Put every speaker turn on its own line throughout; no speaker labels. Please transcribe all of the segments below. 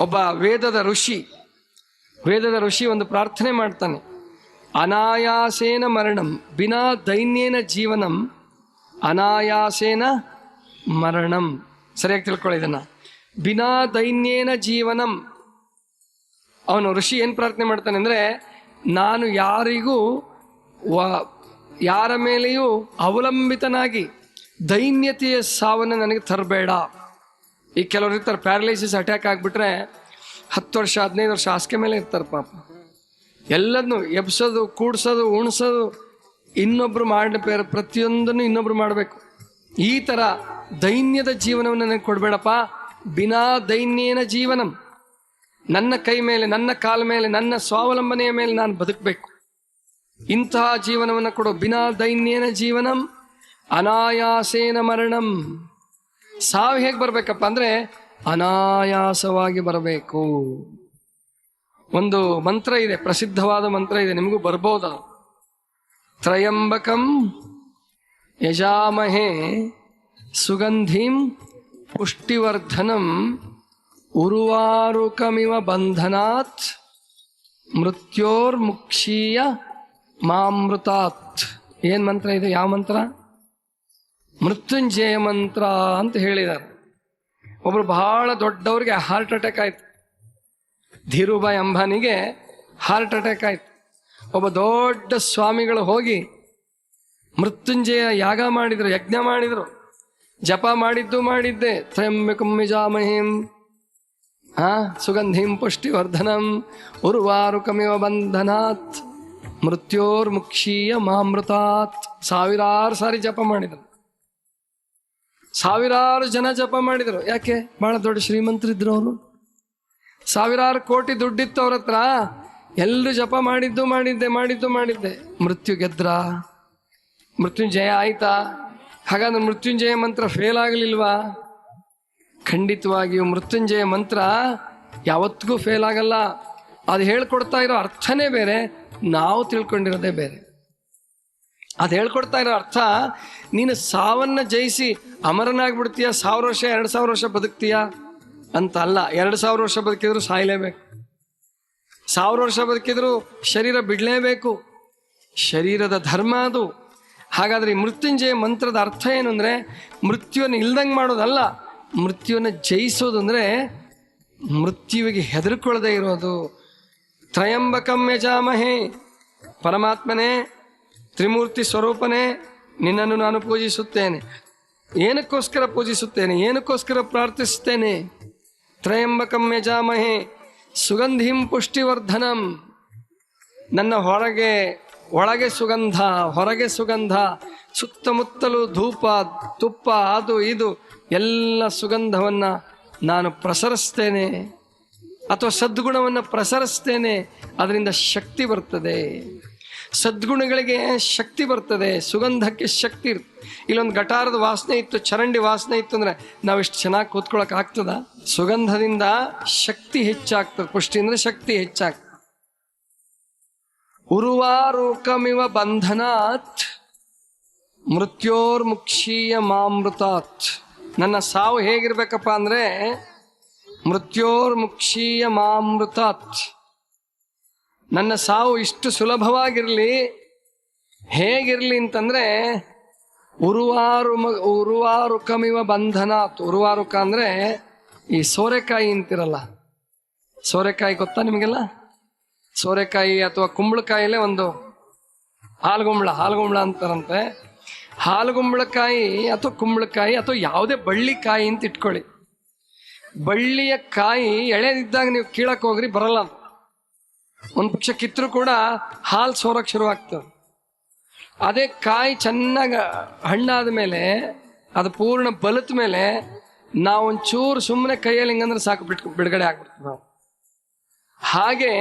ಒಬ್ಬ ವೇದದ ಋಷಿ ವೇದದ ಋಷಿ ಒಂದು ಪ್ರಾರ್ಥನೆ ಮಾಡ್ತಾನೆ. ಅನಾಯಾಸೇನ ಮರಣಂ, ಬಿನಾ ದೈನ್ಯೇನ ಜೀವನಂ, ಅನಾಯಾಸೇನ ಮರಣಂ. ಸರಿಯಾಗಿ ತಿಳ್ಕೊಳ್ಳಿ ಇದನ್ನು. ಬಿನಾ ದೈನ್ಯೇನ ಜೀವನಂ. ಅವನು ಋಷಿ ಏನು ಪ್ರಾರ್ಥನೆ ಮಾಡ್ತಾನೆ ಅಂದರೆ, ನಾನು ಯಾರಿಗೂ ವ, ಯಾರ ಮೇಲೆಯೂ ಅವಲಂಬಿತನಾಗಿ ದೈನ್ಯತೆಯ ಸಾವನ್ನು ನನಗೆ ತರಬೇಡ. ಈ ಕೆಲವ್ರು ಇರ್ತಾರೆ ಪ್ಯಾರಲೈಸಿಸ್ ಅಟ್ಯಾಕ್ ಆಗಿಬಿಟ್ರೆ ಹತ್ತು ವರ್ಷ, ಹದಿನೈದು ವರ್ಷ ಹಾಸಿಗೆ ಮೇಲೆ ಇರ್ತಾರೆ ಪಾಪ. ಎಲ್ಲದನ್ನು ಎಬ್ಸೋದು, ಕೂಡ್ಸೋದು, ಉಣ್ಸೋದು, ಇನ್ನೊಬ್ರು ಮಾಡಿ ಪ್ರತಿಯೊಂದನ್ನು ಇನ್ನೊಬ್ರು ಮಾಡಬೇಕು. ಈ ಥರ ದೈನ್ಯದ ಜೀವನವನ್ನು ನನಗೆ ಕೊಡಬೇಡಪ್ಪ. ಬಿನಾ ದೈನ್ಯೇನ ಜೀವನಂ. ನನ್ನ ಕೈ ಮೇಲೆ, ನನ್ನ ಕಾಲ ಮೇಲೆ, ನನ್ನ ಸ್ವಾವಲಂಬನೆಯ ಮೇಲೆ ನಾನು ಬದುಕಬೇಕು. ಇಂತಹ ಜೀವನವನ್ನು ಕೊಡು. ಬಿನಾ ದೈನ್ಯೇನ ಜೀವನಂ. ಅನಾಯಾಸೇನ ಮರಣಂ. ಸಾವು ಹೇಗೆ ಬರಬೇಕಪ್ಪ ಅಂದ್ರೆ ಅನಾಯಾಸವಾಗಿ ಬರಬೇಕು. ಒಂದು ಮಂತ್ರ ಇದೆ, ಪ್ರಸಿದ್ಧವಾದ ಮಂತ್ರ ಇದೆ, ನಿಮಗೂ ಬರ್ಬೋದ? ತ್ರಯಂಬಕಂ ಯಜಾಮಹೇ ಸುಗಂಧಿಂ ಪುಷ್ಟಿವರ್ಧನಂ ಉರುವಾರುಕಮಿವ ಬಂಧನಾತ್ ಮೃತ್ಯೋರ್ಮುಕ್ಷೀಯ ಮಾಮೃತಾತ್. ಏನ್ ಮಂತ್ರ ಇದೆ? ಯಾವ ಮಂತ್ರ? ಮೃತ್ಯುಂಜಯ ಮಂತ್ರ ಅಂತ ಹೇಳಿದ್ದಾರೆ ಒಬ್ರು ಬಹಳ ದೊಡ್ಡವ್ರಿಗೆ ಹಾರ್ಟ್ ಅಟ್ಯಾಕ್ ಆಯ್ತು. ಧೀರುಭಾಯಿ ಅಂಬಾನಿಗೆ ಹಾರ್ಟ್ ಅಟ್ಯಾಕ್ ಆಯ್ತು. ಒಬ್ಬ ದೊಡ್ಡ ಸ್ವಾಮಿಗಳು ಹೋಗಿ ಮೃತ್ಯುಂಜಯ ಯಾಗ ಮಾಡಿದ್ರು, ಯಜ್ಞ ಮಾಡಿದ್ರು. ಜಪ ಮಾಡಿದ್ದು ಮಾಡಿದ್ದೆ. ತ್ರಯಂಬಿಕುಂಬಿಜಾಮಹಿಂ ಹಾ, ಸುಗಂಧಿಂ ಪುಷ್ಟಿವರ್ಧನಂ ಉರ್ವಾರುಕಮಿವ ಬಂಧನಾತ್ ಮೃತ್ಯೋರ್ಮುಕ್ಷೀಯ ಮಾಮೃತಾತ್. ಸಾವಿರಾರು ಸಾರಿ ಜಪ ಮಾಡಿದರು. ಸಾವಿರಾರು ಜನ ಜಪ ಮಾಡಿದರು. ಯಾಕೆ? ಬಹಳ ದೊಡ್ಡ ಶ್ರೀಮಂತರಿದ್ರು ಅವರು. ಸಾವಿರಾರು ಕೋಟಿ ದುಡ್ಡಿತ್ತು ಅವ್ರ ಹತ್ರ. ಎಲ್ಲರೂ ಜಪ ಮಾಡಿದ್ದು ಮಾಡಿದ್ದೆ ಮಾಡಿದ್ದು ಮಾಡಿದ್ದೆ. ಮೃತ್ಯು ಗೆದ್ರ? ಮೃತ್ಯುಂಜಯ ಆಯ್ತಾ? ಹಾಗಾದ್ರೆ ಮೃತ್ಯುಂಜಯ ಮಂತ್ರ ಫೇಲ್ ಆಗಲಿಲ್ವಾ? ಖಂಡಿತವಾಗಿಯೂ ಮೃತ್ಯುಂಜಯ ಮಂತ್ರ ಯಾವತ್ತಿಗೂ ಫೇಲ್ ಆಗಲ್ಲ. ಅದು ಹೇಳ್ಕೊಡ್ತಾ ಇರೋ ಅರ್ಥನೇ ಬೇರೆ. ನಾವು ತಿಳ್ಕೊಂಡಿರೋದೇ ಬೇರೆ. ಅದು ಹೇಳ್ಕೊಡ್ತಾ ಇರೋ ಅರ್ಥ, ನೀನು ಸಾವನ್ನ ಜಯಿಸಿ ಅಮರನಾಗ್ಬಿಡ್ತೀಯ, ಸಾವಿರ ವರ್ಷ, ಎರಡು ಸಾವಿರ ವರ್ಷ ಬದುಕ್ತೀಯ? ಅಂತ ಅಲ್ಲ ಎರಡು ಸಾವಿರ ವರ್ಷ ಬದುಕಿದ್ರು ಸಾಯಲೇಬೇಕು. ಸಾವಿರ ವರ್ಷ ಬದುಕಿದ್ರು ಶರೀರ ಬಿಡಲೇಬೇಕು. ಶರೀರದ ಧರ್ಮ ಅದು. ಹಾಗಾದ್ರೆ ಈ ಮೃತ್ಯುಂಜಯ ಮಂತ್ರದ ಅರ್ಥ ಏನು ಅಂದರೆ, ಮೃತ್ಯುವನ್ನು ಇಲ್ದಂಗೆ ಮಾಡೋದಲ್ಲ, ಮೃತ್ಯುವನ್ನು ಜಯಿಸೋದು ಅಂದರೆ ಮೃತ್ಯುವಿಗೆ ಹೆದರ್ಕೊಳ್ಳದೆ ಇರೋದು. ತ್ರಯಂಬಕಂ ಯಜಾಮಹೇ. ಪರಮಾತ್ಮನೇ ತ್ರಿಮೂರ್ತಿ ಸ್ವರೂಪನೇ ನಿನ್ನನ್ನು ನಾನು ಪೂಜಿಸುತ್ತೇನೆ. ಏನಕ್ಕೋಸ್ಕರ ಪೂಜಿಸುತ್ತೇನೆ? ಏನಕ್ಕೋಸ್ಕರ ಪ್ರಾರ್ಥಿಸುತ್ತೇನೆ? ತ್ರಯಂಬಕಂ ಯಜಾಮಹೇ ಸುಗಂಧಿಂ ಪುಷ್ಟಿವರ್ಧನಂ. ನನ್ನ ಹೊರಗೆ, ಒಳಗೆ ಸುಗಂಧ, ಹೊರಗೆ ಸುಗಂಧ, ಸುತ್ತಮುತ್ತಲು ಧೂಪ, ತುಪ್ಪ, ಅದು ಇದು, ಎಲ್ಲ ಸುಗಂಧವನ್ನು ನಾನು ಪ್ರಸರಿಸ್ತೇನೆ ಅಥವಾ ಸದ್ಗುಣವನ್ನು ಪ್ರಸರಿಸ್ತೇನೆ ಅದರಿಂದ ಶಕ್ತಿ ಬರ್ತದೆ. ಸದ್ಗುಣಗಳಿಗೆ ಶಕ್ತಿ ಬರ್ತದೆ, ಸುಗಂಧಕ್ಕೆ ಶಕ್ತಿ ಇರ್ತದೆ ಇಲ್ಲೊಂದು ಗಟಾರದ ವಾಸನೆ ಇತ್ತು, ಚರಂಡಿ ವಾಸನೆ ಇತ್ತು ಅಂದರೆ ನಾವು ಇಷ್ಟು ಚೆನ್ನಾಗಿ ಕೂತ್ಕೊಳ್ಳೋಕೆ ಆಗ್ತದ? ಸುಗಂಧದಿಂದ ಶಕ್ತಿ ಹೆಚ್ಚಾಗ್ತದೆ ಪುಷ್ಟಿ ಅಂದರೆ ಶಕ್ತಿ ಹೆಚ್ಚಾಗ್ತದೆ. ಉರುವಾರೂಕಮಿವ ಬಂಧನಾತ್, ಮೃತ್ಯೋರ್ಮುಕ್ಷೀಯ ಮಾಮೃತಾತ್. ನನ್ನ ಸಾವು ಹೇಗಿರ್ಬೇಕಪ್ಪ ಅಂದರೆ ಮೃತ್ಯೋರ್ಮುಕ್ಷೀಯ ಮಾಮೃತಾತ್. ನನ್ನ ಸಾವು ಇಷ್ಟು ಸುಲಭವಾಗಿರಲಿ, ಹೇಗಿರಲಿ ಅಂತಂದ್ರೆ, ಉರುವಾರು ಉರುವಾರುಕಮಿವ ಬಂಧನಾತ್. ಉರುವಾರುಕ ಅಂದ್ರೆ ಈ ಸೋರೆಕಾಯಿ ಅಂತಿರಲ್ಲ. ಸೋರೆಕಾಯಿ ಗೊತ್ತಾ ನಿಮಗೆಲ್ಲ? ಸೋರೆಕಾಯಿ ಅಥವಾ ಕುಂಬಳಕಾಯಿಲೇ ಒಂದು ಹಾಲುಗುಂಬಳ ಹಾಲುಗುಂಬಳ ಅಂತಾರಂತೆ. ಹಾಲುಗುಂಬಳಕಾಯಿ ಅಥವಾ ಕುಂಬಳಕಾಯಿ ಅಥವಾ ಯಾವುದೇ ಬಳ್ಳಿ ಕಾಯಿ ಅಂತ ಇಟ್ಕೊಳ್ಳಿ. ಬಳ್ಳಿಯ ಕಾಯಿ ಎಳೆದಿದ್ದಾಗ ನೀವು ಕೀಳಕ್ಕೆ ಹೋಗ್ರಿ, ಬರಲ್ಲ. ಒಂದು ಪಕ್ಷ ಕಿತ್ತರೂ ಕೂಡ ಹಾಲು ಸೋರಕ್ಕೆ ಶುರುವಾಗ್ತದೆ ಅದೇ ಕಾಯಿ ಚೆನ್ನಾಗಿ ಹಣ್ಣಾದ ಮೇಲೆ, ಅದು ಪೂರ್ಣ ಬಲತ್ ಮೇಲೆ ನಾವು ಒಂಚೂರು ಸುಮ್ಮನೆ ಕೈಯಲ್ಲಿ ಹಿಂಗಂದ್ರೆ ಸಾಕು ಬಿಟ್, ಬಿಡುಗಡೆ ಆಗ್ಬಿಡ್ತೀವಿ ನಾವು. ಹಾಗೆ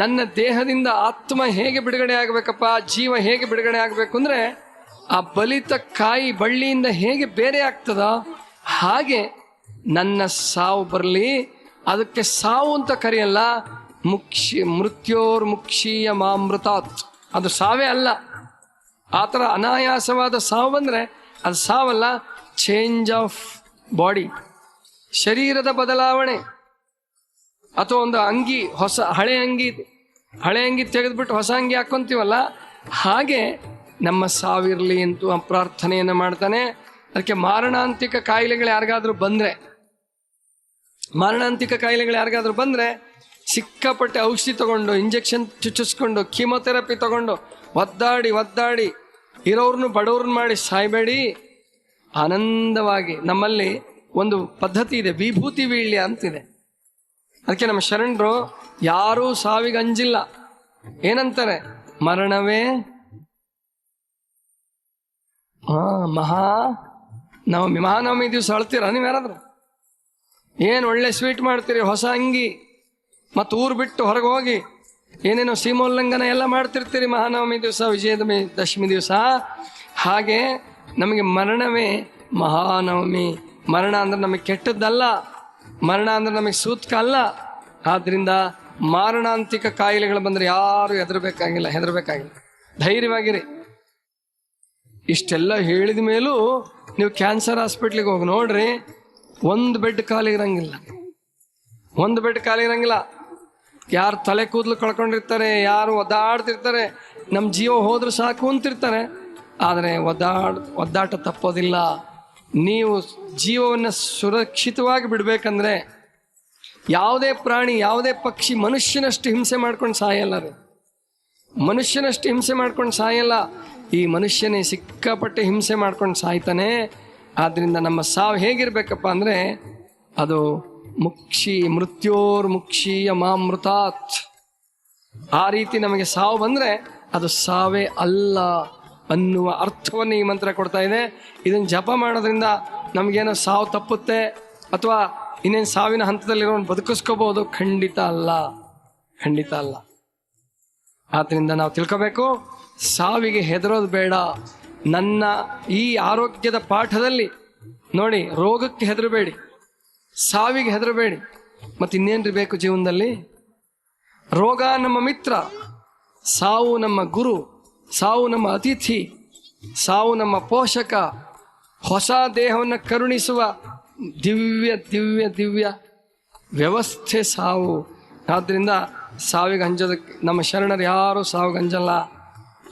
ನನ್ನ ದೇಹದಿಂದ ಆತ್ಮ ಹೇಗೆ ಬಿಡುಗಡೆ ಆಗಬೇಕಪ್ಪ, ಜೀವ ಹೇಗೆ ಬಿಡುಗಡೆ ಆಗಬೇಕು ಅಂದ್ರೆ ಆ ಬಲಿತ ಕಾಯಿ ಬಳ್ಳಿಯಿಂದ ಹೇಗೆ ಬೇರೆ ಆಗ್ತದ ಹಾಗೆ ನನ್ನ ಸಾವು ಬರಲಿ, ಅದಕ್ಕೆ ಸಾವು ಅಂತ ಕರೆಯಲ್ಲ ಮುಕ್ಷಿ ಮೃತ್ಯೋರ್ ಮುಕ್ಷೀಯ ಮಾಮೃತಾತ್. ಅದು ಸಾವೇ ಅಲ್ಲ. ಆ ಥರ ಅನಾಯಾಸವಾದ ಸಾವು ಬಂದರೆ ಅದು ಸಾವಲ್ಲ ಚೇಂಜ್ ಆಫ್ ಬಾಡಿ ಶರೀರದ ಬದಲಾವಣೆ. ಅಥವಾ ಒಂದು ಅಂಗಿ, ಹೊಸ, ಹಳೆ ಅಂಗಿ ಹಳೆ ಅಂಗಿ ತೆಗೆದುಬಿಟ್ಟು ಹೊಸ ಅಂಗಿ ಹಾಕ್ಕೊಂತೀವಲ್ಲ ಹಾಗೆ ನಮ್ಮ ಸಾವಿರಲಿ ಅಂತ ಪ್ರಾರ್ಥನೆಯನ್ನು ಮಾಡ್ತಾನೆ. ಅದಕ್ಕೆ ಮಾರಣಾಂತಿಕ ಕಾಯಿಲೆಗಳು ಯಾರಿಗಾದ್ರೂ ಬಂದರೆ, ಮಾರಣಾಂತಿಕ ಕಾಯಿಲೆಗಳು ಯಾರಿಗಾದ್ರೂ ಬಂದ್ರೆ ಸಿಕ್ಕಾಪಟ್ಟೆ ಔಷಧಿ ತಗೊಂಡು ಇಂಜೆಕ್ಷನ್ ಚುಚ್ಚಿಸ್ಕೊಂಡು ಕೀಮೊಥೆರಪಿ ತಗೊಂಡು, ಒದ್ದಾಡಿ ಒದ್ದಾಡಿ, ಇರೋರ್ನು ಬಡವ್ರನ್ನ ಮಾಡಿ ಸಾಯ್ಬೇಡಿ. ಆನಂದವಾಗಿ ನಮ್ಮಲ್ಲಿ ಒಂದು ಪದ್ಧತಿ ಇದೆ, ವಿಭೂತಿ ವೀಳ್ಯ ಅಂತಿದೆ. ಅದಕ್ಕೆ ನಮ್ಮ ಶರಣರು ಯಾರೂ ಸಾವಿಗೆ ಅಂಜಿಲ್ಲ. ಏನಂತಾರೆ? ಮರಣವೇ? ಹಾ ಮಹಾ ನವಮಿ, ಮಹಾನವಮಿ ದಿವಸ ಅಳ್ತೀರ ನೀವು ಯಾರಾದ್ರೂ ಏನು ಒಳ್ಳೆ ಸ್ವೀಟ್ ಮಾಡ್ತೀರಿ, ಹೊಸ ಅಂಗಿ? ಮತ್ತು ಊರು ಬಿಟ್ಟು ಹೊರಗೆ ಹೋಗಿ ಏನೇನೋ ಸೀಮೋಲ್ಲಂಘನ ಎಲ್ಲ ಮಾಡ್ತಿರ್ತೀರಿ ಮಹಾನವಮಿ ದಿವಸ, ವಿಜಯದಮಿ, ದಶಮಿ ದಿವಸ? ಹಾಗೆ ನಮಗೆ ಮರಣವೇ ಮಹಾನವಮಿ. ಮರಣ ಅಂದ್ರೆ ನಮಗೆ ಕೆಟ್ಟದ್ದಲ್ಲ, ಮರಣ ಅಂದ್ರೆ ನಮಗೆ ಸೂತ್ಕ ಅಲ್ಲ. ಆದ್ರಿಂದ ಮಾರಣಾಂತಿಕ ಕಾಯಿಲೆಗಳು ಬಂದರೆ ಯಾರು ಹೆದರ್ಬೇಕಾಗಿಲ್ಲ ಹೆದರ್ಬೇಕಾಗಿಲ್ಲ. ಧೈರ್ಯವಾಗಿರಿ. ಇಷ್ಟೆಲ್ಲ ಹೇಳಿದ ಮೇಲೂ ನೀವು ಕ್ಯಾನ್ಸರ್ ಹಾಸ್ಪಿಟ್ಲಿಗೆ ಹೋಗಿ ನೋಡ್ರಿ, ಒಂದು ಬೆಡ್ ಖಾಲಿ ಇರಂಗಿಲ್ಲ. ಒಂದು ಬೆಡ್ ಖಾಲಿ ಇರಂಗಿಲ್ಲ. ಯಾರು ತಲೆ ಕೂದಲು ಕಳ್ಕೊಂಡಿರ್ತಾರೆ, ಯಾರು ಒದ್ದಾಡ್ತಿರ್ತಾರೆ ನಮ್ಮ ಜೀವ ಹೋದ್ರೆ ಸಾಕು ಅಂತಿರ್ತಾರೆ ಆದರೆ ಒದ್ದಾಡ್, ಒದ್ದಾಟ ತಪ್ಪೋದಿಲ್ಲ. ನೀವು ಜೀವವನ್ನು ಸುರಕ್ಷಿತವಾಗಿ ಬಿಡಬೇಕಂದ್ರೆ ಯಾವುದೇ ಪ್ರಾಣಿ, ಯಾವುದೇ ಪಕ್ಷಿ ಮನುಷ್ಯನಷ್ಟು ಹಿಂಸೆ ಮಾಡ್ಕೊಂಡು ಸಾಯಲ್ಲ ರೀ ಮನುಷ್ಯನಷ್ಟು ಹಿಂಸೆ ಮಾಡ್ಕೊಂಡು ಸಾಯಲ್ಲ. ಈ ಮನುಷ್ಯನೇ ಸಿಕ್ಕಾಪಟ್ಟೆ ಹಿಂಸೆ ಮಾಡ್ಕೊಂಡು ಸಾಯ್ತಾನೆ. ಆದ್ದರಿಂದ ನಮ್ಮ ಸಾವು ಹೇಗಿರಬೇಕಪ್ಪ ಅಂದರೆ ಅದು ಮುಕ್ಷಿ ಮೃತ್ಯೋರ್ ಮುಕ್ಷೀಯ ಮಾಮೃತಾತ್. ಆ ರೀತಿ ನಮಗೆ ಸಾವು ಬಂದ್ರೆ ಅದು ಸಾವೇ ಅಲ್ಲ ಅನ್ನುವ ಅರ್ಥವನ್ನು ಈ ಮಂತ್ರ ಕೊಡ್ತಾ ಇದೆ. ಇದನ್ನು ಜಪ ಮಾಡೋದ್ರಿಂದ ನಮಗೇನೋ ಸಾವು ತಪ್ಪುತ್ತೆ ಅಥವಾ ಇನ್ನೇನು ಸಾವಿನ ಹಂತದಲ್ಲಿರೋ ಬದುಕಿಸ್ಕೋಬಹುದು ಖಂಡಿತ ಅಲ್ಲ. ಖಂಡಿತ ಅಲ್ಲ. ಆದ್ದರಿಂದ ನಾವು ತಿಳ್ಕೋಬೇಕು, ಸಾವಿಗೆ ಹೆದರೋದು ಬೇಡ. ನನ್ನ ಈ ಆರೋಗ್ಯದ ಪಾಠದಲ್ಲಿ ನೋಡಿ ರೋಗಕ್ಕೆ ಹೆದರಬೇಡಿ. ಸಾವಿಗೆ ಹೆದರಬೇಡಿ. ಮತ್ತೆ ಇನ್ನೇನ್ರಿ ಬೇಕು ಜೀವನದಲ್ಲಿ? ರೋಗ ನಮ್ಮ ಮಿತ್ರ, ಸಾವು ನಮ್ಮ ಗುರು, ಸಾವು ನಮ್ಮ ಅತಿಥಿ, ಸಾವು ನಮ್ಮ ಪೋಷಕ, ಹೊಸ ದೇಹವನ್ನು ಕರುಣಿಸುವ ದಿವ್ಯ ದಿವ್ಯ ದಿವ್ಯ ವ್ಯವಸ್ಥೆ ಸಾವು. ಆದ್ದರಿಂದ ಸಾವಿಗೆ ಅಂಜೋದಕ್ಕೆ ನಮ್ಮ ಶರಣರು ಯಾರು ಸಾವಿಗಂಜಲ್ಲ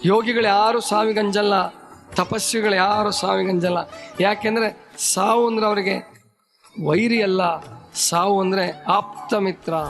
ಯೋಗಿಗಳು ಯಾರು ಸಾವಿಗಂಜಲ್ಲ ತಪಸ್ವಿಗಳು ಯಾರು ಸಾವಿಗಂಜಲ್ಲ ಯಾಕೆಂದ್ರೆ ಸಾವು ಅಂದ್ರೆ ಅವರಿಗೆ ವೈರಿ ಅಲ್ಲ ಸಾವು ಅಂದರೆ ಆಪ್ತ ಮಿತ್ರ.